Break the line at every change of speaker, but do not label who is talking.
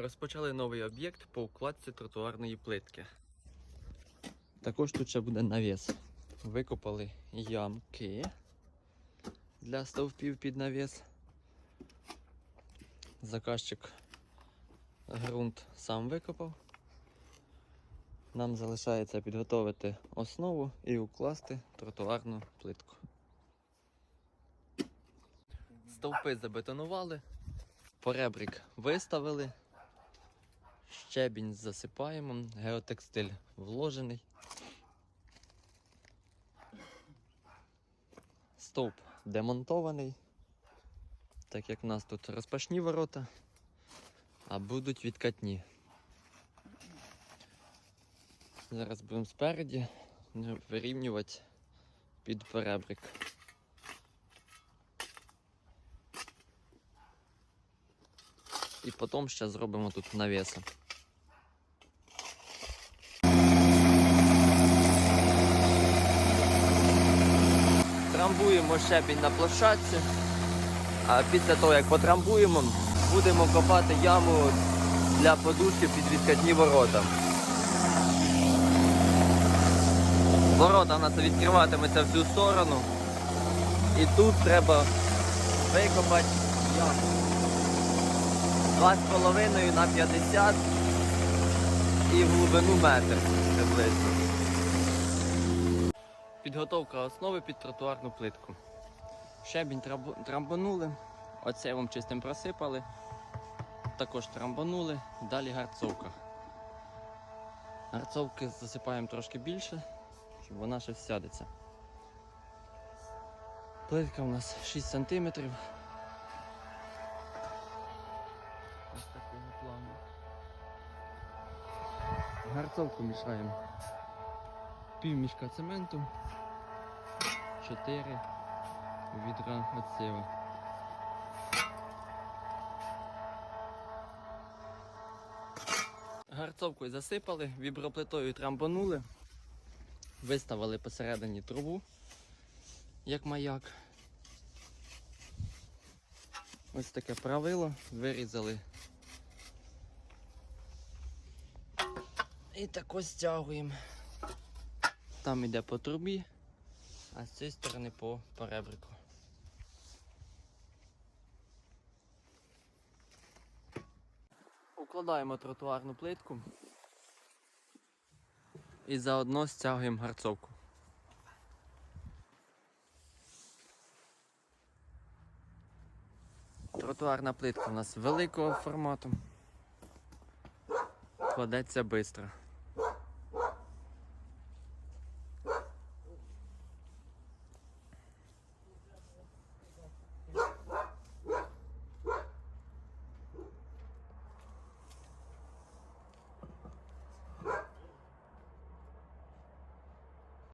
Розпочали новий об'єкт по укладці тротуарної плитки. Також тут ще буде навіс. Викопали ямки для стовпів під навіс. Заказчик ґрунт сам викопав. Нам залишається підготовити основу і укласти тротуарну плитку. Стовпи забетонували, поребрик виставили, щебінь засипаємо, геотекстиль вложений. Стовп демонтований, так як в нас тут розпашні ворота, а будуть відкатні. Зараз будемо спереді вирівнювати під перебрик. І потім ще зробимо тут навіси. Трамбуємо щебінь на площадці, а після того, як потрамбуємо, будемо копати яму для подушки під відкатні ворота. Ворота у нас відкриватиметься в цю сторону. І тут треба викопати яму. 2,5 на 50 і в глибину метр приблизно. Підготовка основи під тротуарну плитку. Щебінь трамбанули, оце вам чистим просипали, також трамбанули, далі гарцовка. Гарцовки засипаємо трошки більше, щоб вона ще сядеться. Плитка у нас 6 см. Гарцовку мішаємо. Пів мішка цементу, 4 відра отсіва. Гарцовкою засипали, віброплитою трамбанули, виставили посередині трубу, як маяк. Ось таке правило, вирізали. І так стягуємо. Там йде по трубі, а з цієї сторони по перебрику. Укладаємо тротуарну плитку і заодно стягуємо гарцовку. Тротуарна плитка у нас великого формату. Кладеться швидко.